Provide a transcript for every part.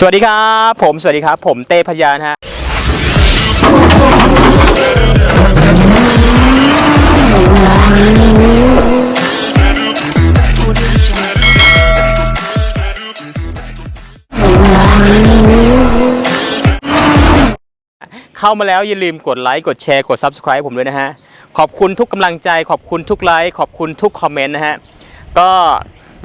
สวัสดีครับ ผมสวัสดีครับ ผมเต้พยานฮะเข้ามาแล้วอย่าลืมกดไลค์กดแชร์กด Subscribe ผมด้วยนะฮะ ขอบคุณทุกกำลังใจ ขอบคุณทุกไลค์ขอบคุณทุกคอมเมนต์นะฮะ ก็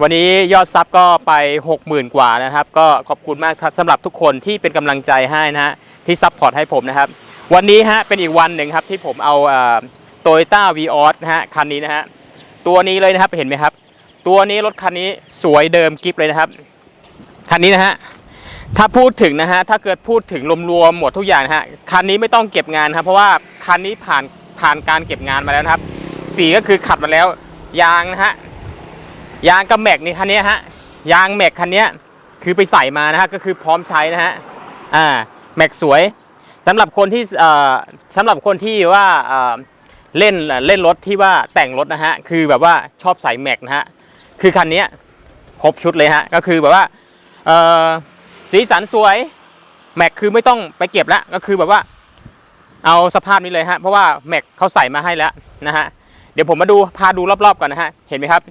วันนี้ยอดซับก็ไป 60,000 กว่านะครับ ก็ขอบคุณมากสำหรับทุกคนที่เป็นกำลังใจให้นะฮะที่ซัพพอร์ตให้ผมนะครับ วันนี้ฮะเป็นอีกวันหนึ่งครับที่ผมเอาโตโยต้าวีออสนะฮะคันนี้นะฮะตัวนี้เลยนะครับเห็นไหมครับ ตัวนี้รถคันนี้สวยเดิมกิฟเลยนะครับคันนี้นะฮะถ้าพูดถึงนะฮะถ้าเกิดพูดถึงรวมๆหมดทุกอย่างนะฮะคันนี้ไม่ต้องเก็บงานครับเพราะว่าคันนี้ผ่านผ่านการเก็บงานมาแล้วนะครับ สีก็คือขัดมาแล้วยางนะฮะ ยางกับแม็กนี่คันนี้ฮะยางแม็กคันนี้คือไปใส่มานะฮะก็คือพร้อมใช้นะฮะอ่าแม็กสวยสำหรับคนที่เอ่อสำหรับคนที่ว่าเอ่อเล่นเล่นรถที่ว่าแต่งรถนะฮะคือแบบว่าชอบใส่แม็กนะฮะคือคันนี้ครบชุดเลยฮะก็คือแบบว่าเอ่อสีสันสวยแม็กคือไม่ต้องไปเก็บละก็คือแบบว่าเอาสภาพนี้เลยฮะเพราะว่าแม็กเขาใส่มาให้แล้วนะฮะเดี๋ยวผมมาดูพาดูรอบๆก่อนนะฮะเห็นไหมครับ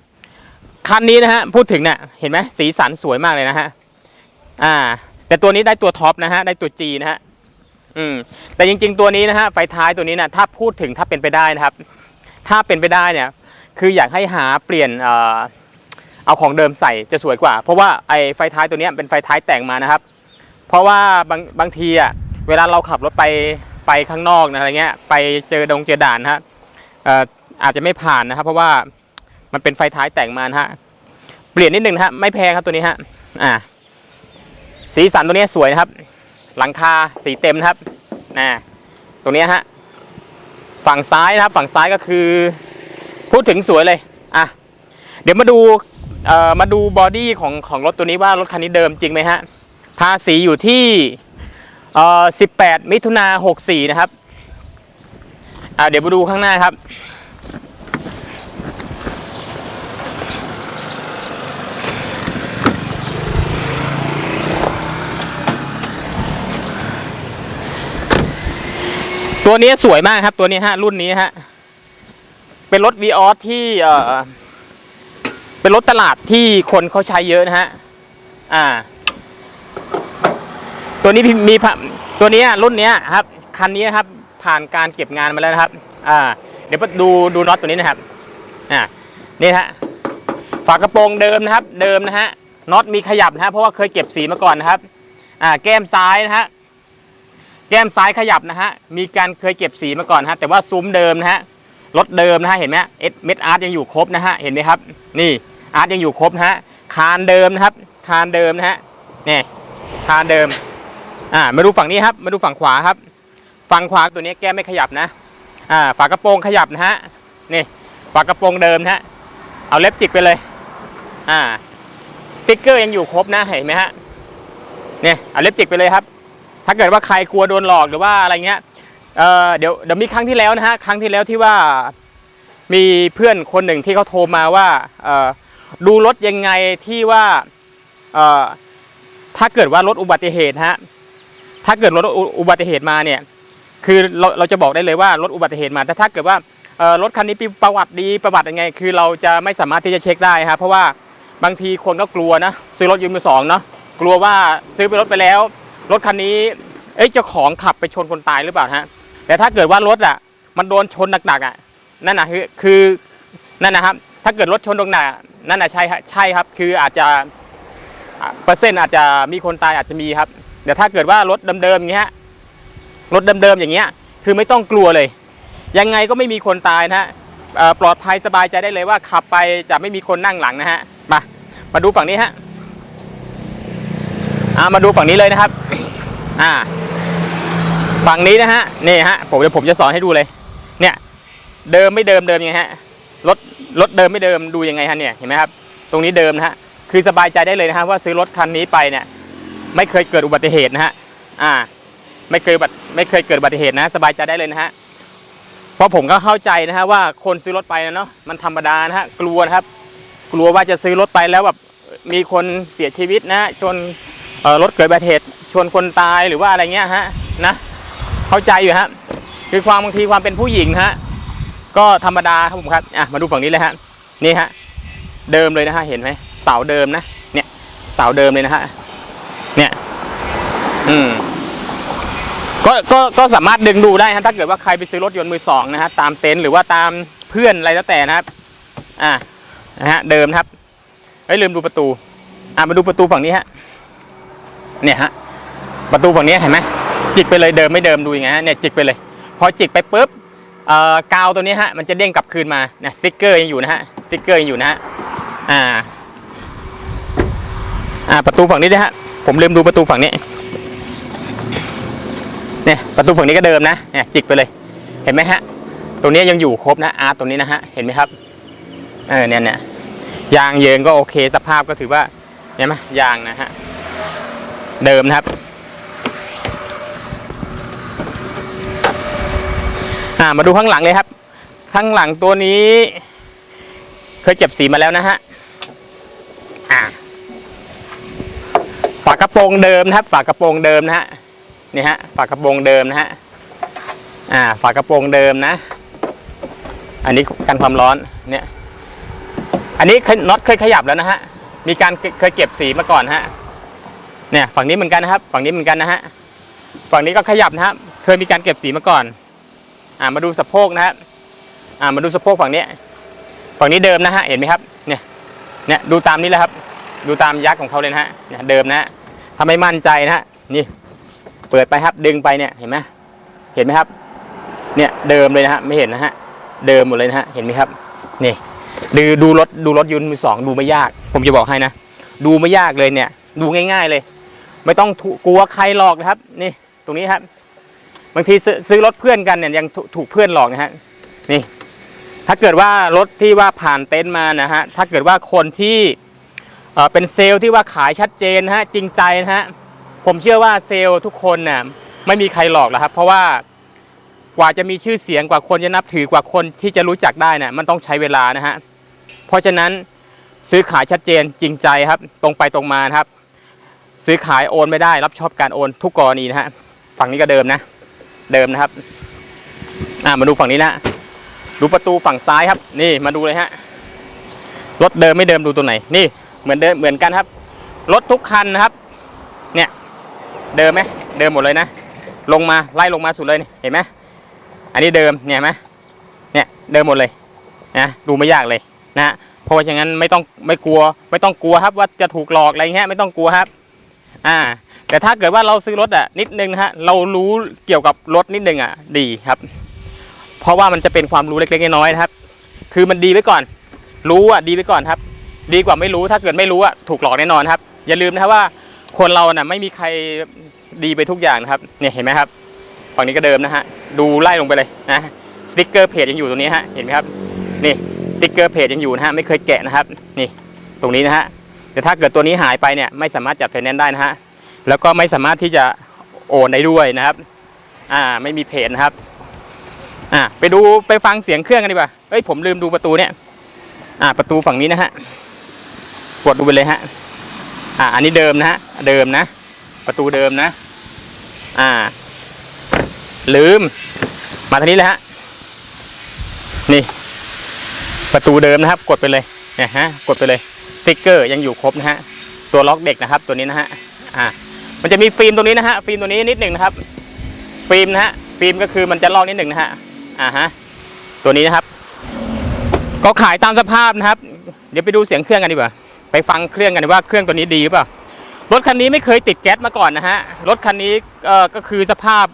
คันนี้นะฮะพูดถึงเนี่ยเห็นไหมสีสันสวยมากเลยนะฮะอ่า แต่ตัวนี้ได้ตัวท็อปนะฮะได้ตัว G นะฮะอืมแต่จริง ๆ ตัวนี้นะฮะไฟท้ายตัวนี้นะถ้าพูดถึงถ้าเป็นไปได้นะครับ ถ้าเป็นไปได้เนี่ย คืออยากให้หาเปลี่ยนเอ่อเอาของเดิมใส่จะสวยกว่า เพราะว่าไอ้ไฟท้ายตัวนี้เป็นไฟท้ายแต่งมานะครับ เพราะว่าบางบางทีอะเวลาเราขับรถไปไปข้างนอกนะอะไรเงี้ยไปเจอดงเจอด่านนะฮะอออาจจะไม่ผ่านนะครับ เพราะว่า มันเป็นไฟท้ายแต่งมานะฮะ เปลี่ยนนิดนึงนะฮะ ไม่แพงครับตัวนี้ฮะ อ่า สีสันตัวนี้สวยนะครับ หลังคาสีเต็มนะครับนะตรงนี้ฮะ ฝั่งซ้ายนะครับ ฝั่งซ้ายก็คือ พูดถึงสวยเลย อะ เดี๋ยวมาดูเอ่อมาดูบอดี้ของของรถตัวนี้ว่ารถคันนี้เดิมจริงไหมฮะ ภาษีอยู่ที่เอ่อ18 มิถุนา64 นะครับ อ่าเดี๋ยวมาดูข้างหน้าครับ ตัวนี้สวยมากครับ ตัวนี้ฮะรุ่นนี้ฮะเป็นรถ v ีออสที่เออเป็นรถตลาดที่คนเขาใช้เยอะนะฮะอ่า ตัวนี้มีตัวนี้รุ่นนี้ครับ คันนี้ครับ ผ่านการเก็บงานมาแล้วนะครับ อ่า เดี๋ยวดูดูน็อตตัวนี้นะครับอ่านี่ฮะฝากระโปรงเดิมนะครับ เดิมนะฮะน็อตมีขยับนะฮะเพราะว่าเคยเก็บสีมาก่อนนะครับ อ่า แก้มซ้ายนะฮะ แก้มซ้ายขยับนะฮะ มีการเคยเก็บสีมาก่อนฮะ แต่ว่าซุ้มเดิมนะฮะ รถเดิมนะฮะ เห็นไหมเอสเม็ดอาร์ตยังอยู่ครบนะฮะ เห็นไหมครับ นี่อาร์ตยังอยู่ครบนะฮะ คานเดิมนะครับ คานเดิมนะฮะ นี่ คานเดิม อ่า มาดูฝั่งนี้ครับ มาดูฝั่งขวาครับ ฝั่งขวาตัวนี้แก้มไม่ขยับนะ อ่า ฝากระโปรงขยับนะฮะ นี่ ฝากระโปรงเดิมนะฮะ เอาเล็บจิกไปเลย อ่า สติ๊กเกอร์ยังอยู่ครบนะ เห็นไหมฮะ นี่ เอาเล็บจิกไปเลยครับ ถ้าเกิดว่าใครกลัวโดนหลอกหรือว่าอะไรเงี้ยเออเดี๋ยวเดี๋ยวมีครั้งที่แล้วนะฮะครั้งที่แล้วที่ว่ามีเพื่อนคนหนึ่งที่เขาโทรมาว่าเออดูรถยังไงที่ว่าเออถ้าเกิดว่ารถอุบัติเหตุฮะถ้าเกิดรถอุอุบัติเหตุมาเนี่ย คือเราเราจะบอกได้เลยว่ารถอุบัติเหตุมา แต่ถ้าเกิดว่ารถคันนี้มีประวัติดีประวัติยังไง คือเราจะไม่สามารถที่จะเช็คได้ครับเพราะว่าบางทีคนก็กลัวนะซื้อรถยืมมือสองเนาะกลัวว่าซื้อไปรถไปแล้ว รถคันนี้ เอ้ยเจ้าของขับไปชนคนตายหรือเปล่าฮะ แต่ถ้าเกิดว่ารถอะ มันโดนชนหนักๆอะ นั่นนะคือคือนั่นนะครับ ถ้าเกิดรถชนตรงหนักนั่นนะใช่ใช่ครับ คืออาจจะเปอร์เซ็นต์อาจจะมีคนตายอาจจะมีครับแต่ถ้าเกิดว่ารถเดิมๆอย่างเงี้ยรถเดิมๆอย่างเงี้ย คือไม่ต้องกลัวเลย ยังไงก็ไม่มีคนตายนะฮะปลอดภัยสบายใจได้เลยว่าขับไปจะไม่มีคนนั่งหลังนะฮะมามาดูฝั่งนี้ฮะอ่ามาดูฝั่งนี้เลยนะครับ อ่า ฝั่งนี้นะฮะนี่ฮะผมเดี๋ยวผมจะสอนให้ดูเลย เนี่ย เดิมไม่เดิมเดิมยังไงฮะรถรถเดิมไม่เดิมดูยังไงฮะเนี่ยเห็นไหมครับ ตรงนี้เดิมนะฮะคือสบายใจได้เลยนะฮะว่าซื้อรถคันนี้ไปเนี่ย ไม่เคยเกิดอุบัติเหตุนะฮะอ่า ไม่เคยบัตไม่เคยเกิดอุบัติเหตุนะ สบายใจได้เลยนะฮะเพราะผมก็เข้าใจนะฮะว่าคนซื้อรถไปนะเนาะมันธรรมดานะฮะกลัวนะครับ กลัวว่าจะซื้อรถไปแล้วแบบมีคนเสียชีวิตนะชนรถเกิดอุบัติเหตุ ชนคนตายหรือว่าอะไรเงี้ยฮะนะเข้าใจอยู่ฮะคือความบางทีความเป็นผู้หญิงฮะก็ธรรมดาครับผมครับอะมาดูฝั่งนี้เลยฮะนี่ฮะเดิมเลยนะฮะเห็นไหมเสาเดิมนะเนี่ยเสาเดิมเลยนะฮะเนี่ยอืมก็ก็ก็สามารถดึงดูได้ฮะถ้าเกิดว่าใครไปซื้อรถยนต์มือสองนะฮะตามเต็นท์หรือว่าตามเพื่อนอะไรแล้วแต่นะครับอ่านะฮะเดิมครับเอ้ยลืมดูประตู อ่ามาดูประตูฝั่งนี้ฮะเนี่ยฮะ ประตูฝั่งนี้เห็นไหมจิกไปเลยเดิมไม่เดิมดูยังไงฮะเนี่ยจิกไปเลยพอจิกไปปุ๊บเอ่อกาวตัวนี้ฮะมันจะเด้งกลับคืนมาเนี่ยสติ๊กเกอร์ยังอยู่นะฮะสติ๊กเกอร์ยังอยู่นะฮะอ่าอ่าประตูฝั่งนี้ด้วยฮะผมลืมดูประตูฝั่งนี้เนี่ยประตูฝั่งนี้ก็เดิมนะเนี่ยจิกไปเลยเห็นไหมฮะตรงนี้ยังอยู่ครบนะอาร์ตตรงนี้นะฮะเห็นไหมครับเออเนี่ยเนี่ยยางเยิงก็โอเคสภาพก็ถือว่าเห็นไหมยางนะฮะเดิมนะครับ อ่ามาดูข้างหลังเลยครับ ข้างหลังตัวนี้ เคยเก็บสีมาแล้วนะฮะอ่าฝากระโปรงเดิมนะครับ ฝากระโปรงเดิมนะฮะนี่ฮะฝากระโปรงเดิมนะฮะอ่า ฝากระโปรงเดิมนะ อันนี้กันความร้อนเนี่ย อันนี้น็อตเคยขยับแล้วนะฮะมีการเคเคยเก็บสีมาก่อนฮะเนี่ยฝั่งนี้เหมือนกันนะครับ ฝั่งนี้เหมือนกันนะฮะฝั่งนี้ก็ขยับนะครับ เคยมีการเก็บสีมาก่อน อ่ามาดูสะโพกนะครับอ่ามาดูสะโพกฝั่งนี้ ฝั่งนี้เดิมนะฮะ เห็นไหมครับ เนี่ย เนี่ยดูตามนี้แหละครับ ดูตามยักษ์ของเขาเลยนะฮะเนี่ยเดิมนะฮะถ้าไม่มั่นใจนะฮะ นี่ เปิดไปครับ ดึงไปเนี่ย เห็นไหมเห็นไหมครับ เนี่ยเดิมเลยนะฮะ ไม่เห็นนะฮะ เดิมหมดเลยนะฮะ เห็นไหมครับ นี่ดูดูรถดูรถยนต์มือสองดูไม่ยาก ผมจะบอกให้นะ ดูไม่ยากเลยเนี่ย ดูง่าย ๆเลย ไม่ต้องกลัวใครหลอกนะครับ นี่ ตรงนี้ครับ บางทีซื้อรถเพื่อนกันเนี่ยยังถูกเพื่อนหลอกนะฮะนี่ ถ้าเกิดว่ารถที่ว่าผ่านเต็นท์มานะฮะถ้าเกิดว่าคนที่เป็นเซลล์ที่ว่าขายชัดเจนฮะจริงใจนะฮะผมเชื่อว่าเซลล์ทุกคนน่ะไม่มีใครหลอกหรอกครับ เพราะว่ากว่าจะมีชื่อเสียงกว่าคนจะนับถือกว่าคนที่จะรู้จักได้น่ะมันต้องใช้เวลานะฮะเพราะฉะนั้นซื้อขายชัดเจนจริงใจครับ ตรงไปตรงมาครับ ซื้อขายโอนไม่ได้รับชอบการโอนทุกกรณีนะฮะฝั่งนี้ก็เดิมนะ เดิมนะครับ อ่ามาดูฝั่งนี้นะดูประตูฝั่งซ้ายครับ นี่มาดูเลยฮะรถเดิมไม่เดิมดูตรงไหน นี่เหมือนเดิมเหมือนกันครับรถทุกคันนะครับ เนี่ย เดิมไหมเดิมหมดเลยนะ ลงมาไล่ลงมาสุดเลยเห็นไหมอันนี้เดิมเนี่ยไหมเนี่ยเดิมหมดเลยนะดูไม่ยากเลยนะเพราะฉะนั้นไม่ต้องไม่กลัว ไม่ต้องกลัวครับว่าจะถูกหลอกอะไรเงี้ยไม่ต้องกลัวครับ อ่า แต่ถ้าเกิดว่าเราซื้อรถอะนิดนึงนะฮะเรารู้เกี่ยวกับรถนิดนึงอะดีครับ เพราะว่ามันจะเป็นความรู้เล็กๆน้อยๆนะครับ คือมันดีไว้ก่อน รู้อะดีไว้ก่อนครับ ดีกว่าไม่รู้ถ้าเกิดไม่รู้อะถูกหลอกแน่นอนครับ อย่าลืมนะครับว่าคนเราน่ะไม่มีใครดีไปทุกอย่างนะครับเนี่ยเห็นไหมครับฝั่งนี้ก็เดิมนะฮะดูไล่ลงไปเลยนะสติ๊กเกอร์เพจยังอยู่ตรงนี้ฮะเห็นไหมครับนี่สติ๊กเกอร์เพจยังอยู่นะฮะไม่เคยแกะนะครับ นี่ตรงนี้นะฮะ แต่ถ้าเกิดตัวนี้หายไปเนี่ยไม่สามารถจัดไฟแนนซ์ได้นะฮะแล้วก็ไม่สามารถที่จะโอนได้ด้วยนะครับ อ่าไม่มีเพจนะครับ อ่าไปดูไปฟังเสียงเครื่องกันดีกว่าเอ้ยผมลืมดูประตูเนี่ย อ่า ประตูฝั่งนี้นะฮะกดดูไปเลยฮะ อ่า อันนี้เดิมนะฮะเดิมนะ ประตูเดิมนะ อ่า ลืม มาทางนี้เลยฮะนี่ ประตูเดิมนะครับ กดไปเลยเนี่ยฮะ กดไปเลย ติ๊กเกอร์ยังอยู่ครบนะฮะตัวล็อกเด็กนะครับ ตัวนี้นะฮะอ่ามันจะมีฟิล์มตรงนี้นะฮะฟิล์มตรงนี้นิดหนึ่งนะครับฟิล์มนะฮะฟิล์มก็คือมันจะลอกนิดหนึ่งนะฮะอ่าฮะตัวนี้นะครับ ก็ขายตามสภาพนะครับ เดี๋ยวไปดูเสียงเครื่องกันดีกว่า ไปฟังเครื่องกันว่าเครื่องตัวนี้ดีหรือเปล่ารถคันนี้ไม่เคยติดแก๊สมาก่อนนะฮะรถคันนี้เอ่อก็คือสภาพ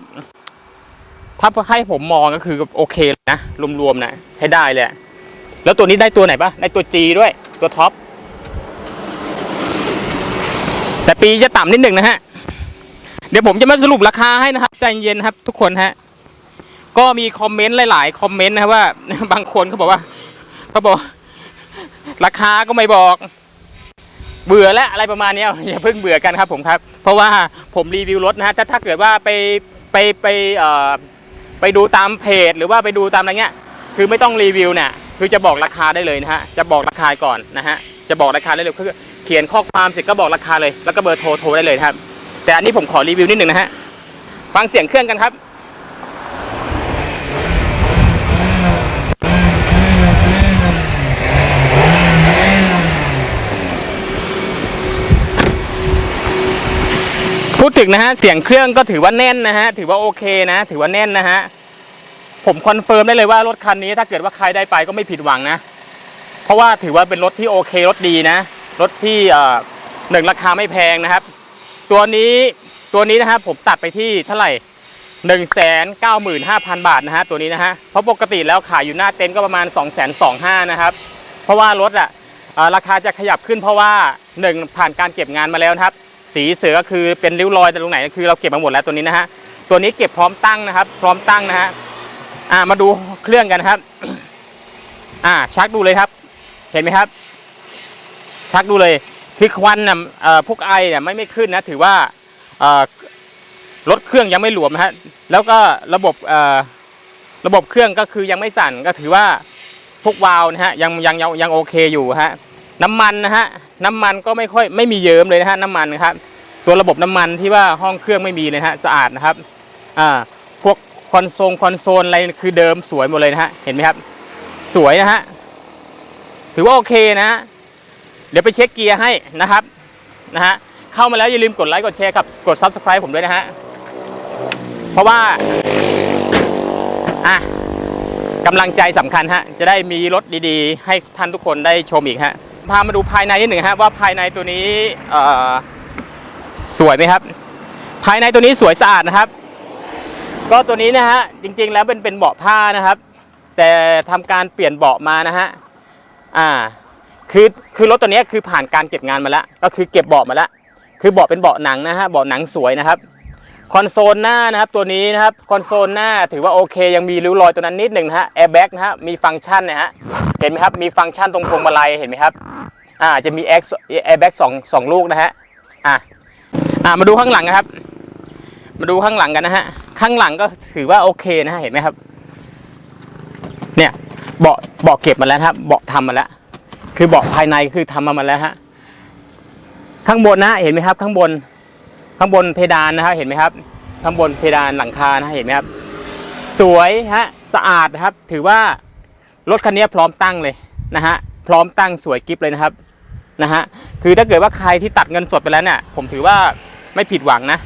ถ้าให้ผมมองก็คือโอเคเลยนะรวมๆนะใช้ได้เลยแล้วตัวนี้ได้ตัวไหนปะได้ตัว G ด้วยตัวท็อป แต่ปีจะต่ำนิดหนึ่งนะฮะ เดี๋ยวผมจะมาสรุปราคาให้นะครับ ใจเย็นครับ ทุกคนฮะ ก็มีคอมเมนต์หลาย ๆ คอมเมนต์นะว่า บางคนเขาบอกว่าเขาบอก ราคาก็ไม่บอก เบื่อแล้วอะไรประมาณนี้อย่าเพิ่งเบื่อกันครับผมครับ เพราะว่าผมรีวิวรถนะฮะถ้าถ้าเกิดว่าไปไปไปเอ่อไปดูตามเพจ หรือว่าไปดูตามอะไรเงี้ย คือไม่ต้องรีวิวเนี่ยคือจะบอกราคาได้เลยนะฮะ จะบอกราคาก่อนนะฮะ จะบอกราคาได้เลยคือ ขียนข้อความเสร็จก็บอกราคาเลย แล้วก็เบอร์โทรโทรได้เลยครับ แต่อันนี้ผมขอรีวิวนิดหนึ่งนะฮะ ฟังเสียงเครื่องกันครับพูดถึงนะฮะเสียงเครื่องก็ถือว่าแน่นนะฮะถือว่าโอเคนะ ถือว่าแน่นนะฮะผมคอนเฟิร์มได้เลยว่ารถคันนี้ถ้าเกิดว่าใครได้ไปก็ไม่ผิดหวังนะ เพราะว่าถือว่าเป็นรถที่โอเครถดีนะ รถที่หนึ่งราคาไม่แพงนะครับ ตัวนี้ตัวนี้นะฮะผมตัดไปที่เท่าไหร่หนึ่งแสนเก้าหมื่นห้าพันบาทนะฮะตัวนี้นะฮะเพราะปกติแล้วขายอยู่หน้าเต็นท์ก็ประมาณ2องแสนสองห้านะครับ เพราะว่ารถอะราคาจะขยับขึ้นเพราะว่าหนึ่งผ่านการเก็บงานมาแล้วนะครับ สีเสือก็คือเป็นริ้วรอยแต่ตรงไหนคือเราเก็บมาหมดแล้วตัวนี้นะฮะตัวนี้เก็บพร้อมตั้งนะครับ พร้อมตั้งนะฮะอ่ามาดูเครื่องกันครับ อ่าชักดูเลยครับ เห็นไหมครับ ชักดูเลยคือควันน่ะเอ่อพวกไอเนี่ยไม่ไม่ขึ้นนะถือว่ารถเครื่องยังไม่หลวมนะฮะแล้วก็ระบบระบบเครื่องก็คือยังไม่สั่นก็ถือว่าพวกวาล์วนะฮะยังยังยังยังโอเคอยู่ฮะน้ำมันนะฮะน้ำมันก็ไม่ค่อยไม่มีเยิ้มเลยนะฮะน้ำมันนะครับตัวระบบน้ำมันที่ว่าห้องเครื่องไม่มีเลยนะฮะสะอาดนะครับอ่าพวกคอนโซลคอนโซลอะไรคือเดิมสวยหมดเลยนะฮะเห็นไหมครับ สวยนะฮะถือว่าโอเคนะฮะ เดี๋ยวไปเช็คเกียร์ให้นะครับนะฮะเข้ามาแล้วอย่าลืมกดไลค์กดแชร์กับกด subscribe ผมด้วยนะฮะเพราะว่าอะกำลังใจสำคัญฮะจะได้มีรถดีๆ ให้ท่านทุกคนได้ชมอีกฮะพามาดูภายในนิดหนึ่งฮะว่าภายในตัวนี้สวยไหมครับ ภายในตัวนี้สวยสะอาดนะครับ ก็ตัวนี้นะฮะจริงๆแล้วเป็นเป็นเบาะผ้านะครับ แต่ทำการเปลี่ยนเบาะมานะฮะอ่า คือคือรถตัวนี้คือผ่านการเก็บงานมาแล้ว ก็คือเก็บเบาะมาแล้ว คือเบาะเป็นเบาะหนังนะฮะเบาะหนังสวยนะครับคอนโซลหน้านะครับตัวนี้นะครับคอนโซลหน้าถือว่าโอเค ยังมีริ้วรอยตัวนั้นนิดหนึ่งนะฮะแอร์แบ็กนะฮะมีฟังก์ชันนะฮะเห็นไหมครับมีฟังก์ชันตรงพวงมาลัยเห็นไหมครับอ่าจะมีแอร์แบ็กสองสองลูกนะฮะอะอ่ามาดูข้างหลังนะครับ มาดูข้างหลังกันนะฮะข้างหลังก็ถือว่าโอเคนะฮะเห็นไหมครับ เนี่ยเบาะเบาะเก็บมาแล้วครับเบาะทำมาแล้ว คือเบาะภายในคือทำมาหมาแล้วฮะข้างบนนะเห็นไหมครับ ข้างบน ข้างบนเพดานนะฮะเห็นไหมครับ ข้างบนเพดานหลังคานะเห็นไหมครับ สวยฮะสะอาดนะครับ ถือว่ารถคันนี้พร้อมตั้งเลยนะฮะพร้อมตั้งสวยกิฟเลยนะครับนะฮะคือถ้าเกิดว่าใครที่ตัดเงินสดไปแล้วเนี่ยผมถือว่าไม่ผิดหวังนะ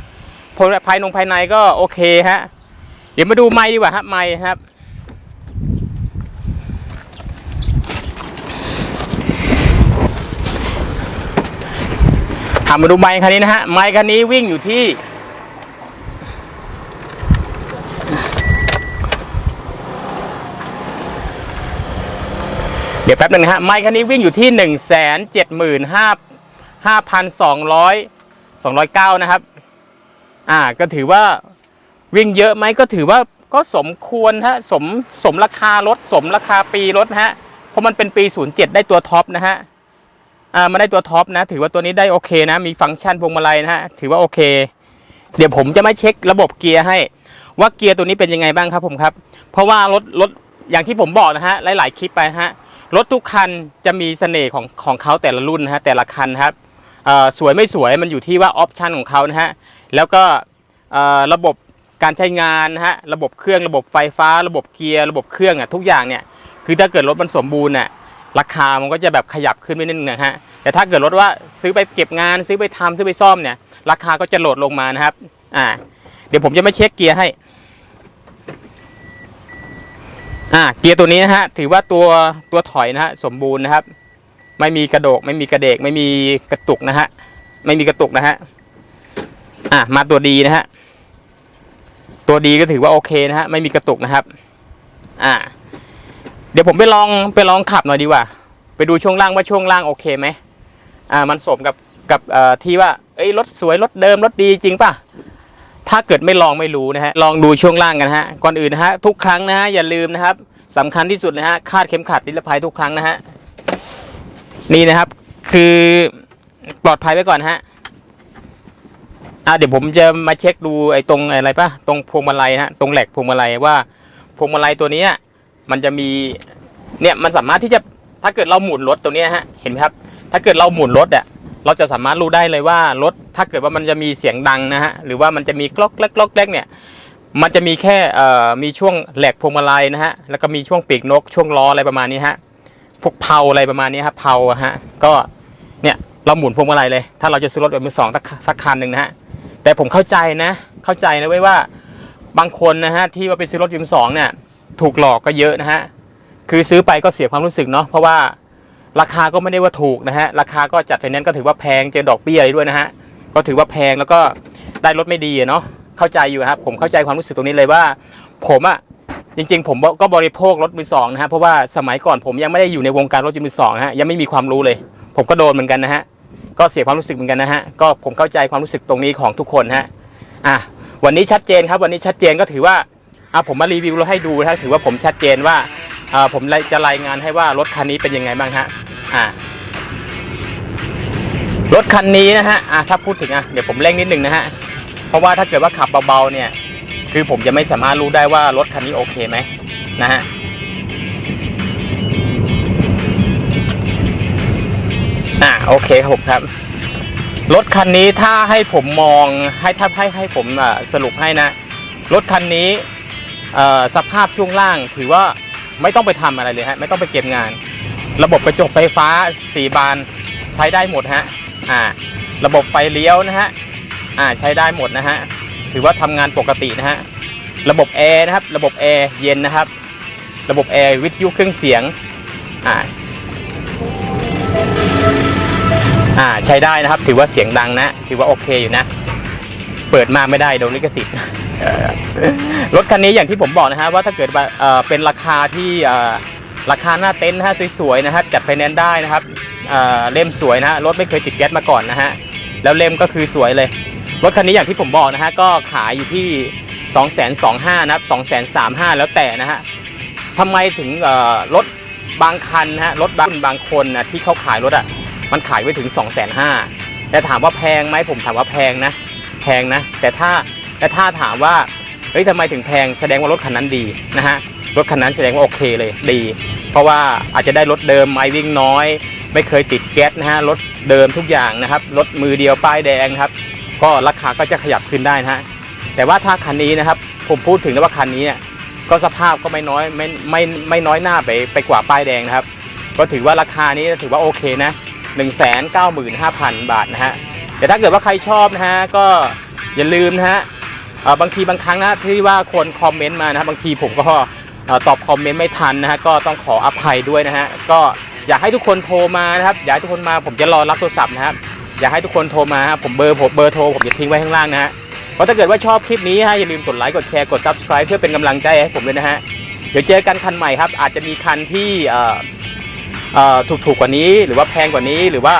ภายนงภายในก็โอเคฮะเดี๋ยวมาดูไม้ดีกว่าฮะไม้ครับ อะมาดูไมค์คันนี้นะฮะไมค์คันนี้วิ่งอยู่ที่เดี๋ยวแป๊บหนึงนะฮะไมค์คันนี้วิ่งอยู่ที่หนึ่งแสนเจ็ดหมื่นห้าห้าพันสองร้อยสองร้อยเก้านะครับ อ่าก็ถือว่าวิ่งเยอะไหมก็ถือว่าก็สมควรฮะสมสมราคารถสมราคาปีรถนะฮะเพราะมันเป็นปี 07 ได้ตัวท็อปนะฮะ อ่ามาได้ตัวท็อปนะ ถือว่าตัวนี้ได้โอเคนะ มีฟังก์ชันพวงมาลัยนะฮะถือว่าโอเค เดี๋ยวผมจะมาเช็คระบบเกียร์ให้ ว่าเกียร์ตัวนี้เป็นยังไงบ้างครับผมครับ เพราะว่ารถรถอย่างที่ผมบอกนะฮะหลาย ๆ คลิปไปฮะรถทุกคันจะมีเสน่ห์ของของเขาแต่ละรุ่นนะฮะแต่ละคันครับสวยไม่สวยมันอยู่ที่ว่าออปชันของเขานะฮะแล้วก็ระบบการใช้งานนะฮะระบบเครื่องระบบไฟฟ้า ระบบเกียร์ระบบเครื่องอะทุกอย่างเนี่ยคือถ้าเกิดรถมันสมบูรณ์น่ะ ราคามันก็จะแบบขยับขึ้นไปนิดนึงนะฮะแต่ถ้าเกิดรถว่าซื้อไปเก็บงานซื้อไปทำซื้อไปซ่อมเนี่ย ราคาก็จะโหลดลงมานะครับ อ่า เดี๋ยวผมจะมาเช็คเกียร์ให้ อ่า เกียร์ตัวนี้นะฮะ ถือว่าตัวตัวถอยนะฮะสมบูรณ์นะครับ ไม่มีกระโดก ไม่มีกระเดก ไม่มีกระตุกนะฮะ ไม่มีกระตุกนะฮะ อ่ามาตัวดีนะฮะ ตัวดีก็ถือว่าโอเคนะฮะ ไม่มีกระตุกนะครับ อ่า เดี๋ยวผมไปลองไปลองขับหน่อยดีกว่า ไปดูช่วงล่างว่าช่วงล่างโอเคไหมอ่ามันสมกับกับที่ว่าเอ้ยรถสวยรถเดิมรถดีจริงป่ะถ้าเกิดไม่ลองไม่รู้นะฮะลองดูช่วงล่างกันฮะก่อนอื่นนะฮะทุกครั้งนะฮะอย่าลืมนะครับสำคัญที่สุดนะฮะคาดเข็มขัดนิรภัยทุกครั้งนะฮะนี่นะครับ คือปลอดภัยไว้ก่อนฮะอ่าเดี๋ยวผมจะมาเช็คดูไอ้ตรงอะไรป่ะตรงพวงมาลัยนะฮะตรงแหลกพวงมาลัยว่าพวงมาลัยตัวนี้ มันจะมีเนี่ยมันสามารถที่จะถ้าเกิดเราหมุนรถตัวนี้ฮะเห็นไหมครับ ถ้าเกิดเราหมุนรถอะเราจะสามารถรู้ได้เลยว่ารถถ้าเกิดว่ามันจะมีเสียงดังนะฮะหรือว่ามันจะมีกลอกแกลกกล็อกแกลกเนี่ยมันจะมีแค่มีช่วงแหลกพวงมาลัยนะฮะแล้วก็มีช่วงปีกนก ช่วงล้ออะไรประมาณนี้ฮะพวกเพาอะไรประมาณนี้ครับเพาฮะก็เนี่ยเราหมุนพวงมาลัยเลย ถ้าเราจะซื้อรถมือสองสักคันหนึ่งนะฮะแต่ผมเข้าใจนะเข้าใจนะเว้ยว่าบางคนนะฮะที่ว่าไปซื้อรถมือสองเนี่ย ถูกหลอกก็เยอะนะฮะคือซื้อไปก็เสียความรู้สึกเนาะเพราะว่าราคาก็ไม่ได้ว่าถูกนะฮะราคาก็จัดไฟแนนซ์ก็ถือว่าแพงเจอดอกเบี้ยอะไรด้วยนะฮะก็ถือว่าแพงแล้วก็ได้รถไม่ดีเนาะเข้าใจอยู่ครับผมเข้าใจความรู้สึกตรงนี้เลยว่า ผมอะจริงๆ ผมก็บริโภครถมือสองนะฮะเพราะว่าสมัยก่อนผมยังไม่ได้อยู่ในวงการรถมือสองฮะยังไม่มีความรู้เลย ผมก็โดนเหมือนกันนะฮะก็เสียความรู้สึกเหมือนกันนะฮะก็ผมเข้าใจความรู้สึกตรงนี้ของทุกคนฮะอะวันนี้ชัดเจนครับ วันนี้ชัดเจนก็ถือว่า อะผมมารีวิวรถให้ดูนะถือว่าผมชัดเจนว่าอ่าผมจะรายงานให้ว่ารถคันนี้เป็นยังไงบ้างฮะอ่ารถคันนี้นะฮะอะถ้าพูดถึงอะเดี๋ยวผมเร่งนิดนึงนะฮะเพราะว่าถ้าเกิดว่าขับเบาๆเนี่ย คือผมจะไม่สามารถรู้ได้ว่ารถคันนี้โอเคไหมนะฮะอ่าโอเคครับผมครับรถคันนี้ถ้าให้ผมมองให้ถ้าให้ให้ผมอ่าสรุปให้นะ รถคันนี้ สภาพช่วงล่างถือว่าไม่ต้องไปทำอะไรเลยฮะไม่ต้องไปเก็บงาน ระบบกระจกไฟฟ้าสี่บานใช้ได้หมดฮะอ่าระบบไฟเลี้ยวนะฮะอ่าใช้ได้หมดนะฮะถือว่าทำงานปกตินะฮะระบบแอร์นะครับระบบแอร์เย็นนะครับ ระบบแอร์วิทยุเครื่องเสียงอ่าอ่าใช้ได้นะครับถือว่าเสียงดังนะ ถือว่าโอเคอยู่นะ เปิดมาไม่ได้โดนลิขสิทธิ์ รถคันนี้อย่างที่ผมบอกนะฮะว่าถ้าเกิดเป็นราคาที่ราคาหน้าเต็นท์นะฮะสวยๆนะฮะจัดไฟแนนซ์ได้นะครับเล่มสวยนะฮะรถไม่เคยติดแก๊สมาก่อนนะฮะแล้วเล่มก็คือสวยเลย รถคันนี้อย่างที่ผมบอกนะฮะก็ขายอยู่ที่ 2 2 5 0 0 0นะครับ2 3 5 0แล้วแต่นะฮะทำไมถึงรถบางคันนะฮะรถบางบางคนนะที่เขาขายรถอะมันขายไว้ถึง 2 5 0 0 0แต่ถามว่าแพงไหมผมถามว่าแพงนะ แพงนะ แต่ถ้า แต่ถ้าถามว่าเฮ้ยทำไมถึงแพงแสดงว่ารถคันนั้นดีนะฮะรถคันนั้นแสดงว่าโอเคเลยดี เพราะว่าอาจจะได้รถเดิมไม่วิ่งน้อย ไม่เคยติดแก๊สนะฮะรถเดิมทุกอย่างนะครับรถมือเดียวป้ายแดงนะครับ ก็ราคาก็จะขยับขึ้นได้นะฮะแต่ว่าถ้าคันนี้นะครับผมพูดถึงนะว่าคันนี้เนี่ยก็สภาพก็ไม่น้อยไม่ไม่ไม่น้อยหน้าไปไปกว่าป้ายแดงนะครับ ก็ถือว่าราคานี้ถือว่าโอเคนะ1 9 5 0 0 0 บาทนะฮะแต่ถ้าเกิดว่าใครชอบนะฮะก็อย่าลืมนะฮะ บางทีบางครั้งนะที่ว่าคนคอมเมนต์มานะครับบางทีผมก็ตอบคอมเมนต์ไม่ทันนะฮะก็ต้องขออภัยด้วยนะฮะก็อยากให้ทุกคนโทรมานะครับอยากให้ทุกคนมาผมจะรอรับโทรศัพท์นะครับอยากให้ทุกคนโทรมาครับผมเบอร์ผมเบอร์โทรผมจะทิ้งไว้ข้างล่างนะฮะเพราะถ้าเกิดว่าชอบคลิปนี้ฮะอย่าลืมกดไลค์กดแชร์กด subscribe เพื่อเป็นกำลังใจให้ผมเลยนะฮะเดี๋ยวเจอกันคันใหม่ครับ อาจจะมีคันที่ถูกถูกกว่านี้ หรือว่าแพงกว่านี้หรือว่า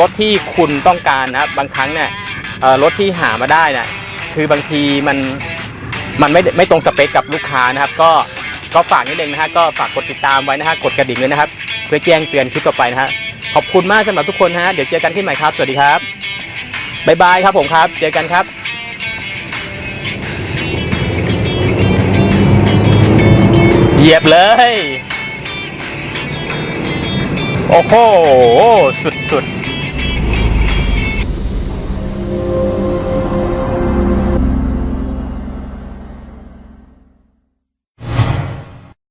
รถที่คุณต้องการนะครับบางครั้งเนี่ยรถที่หามาได้น่ะ คือบางทีมันมันไม่ไม่ตรงสเปคกับลูกค้านะครับ ก็ก็ฝากนิดนึงนะฮะก็ฝากกดติดตามไว้นะฮะกดกระดิ่งด้วยนะครับ เพื่อแจ้งเตือนคลิปต่อไปนะฮะขอบคุณมากสำหรับทุกคนฮะเดี๋ยวเจอกันที่ใหม่ครับ สวัสดีครับบ๊ายบายครับผมครับ เจอกันครับเหยียบเลย โอ้โห สุดๆ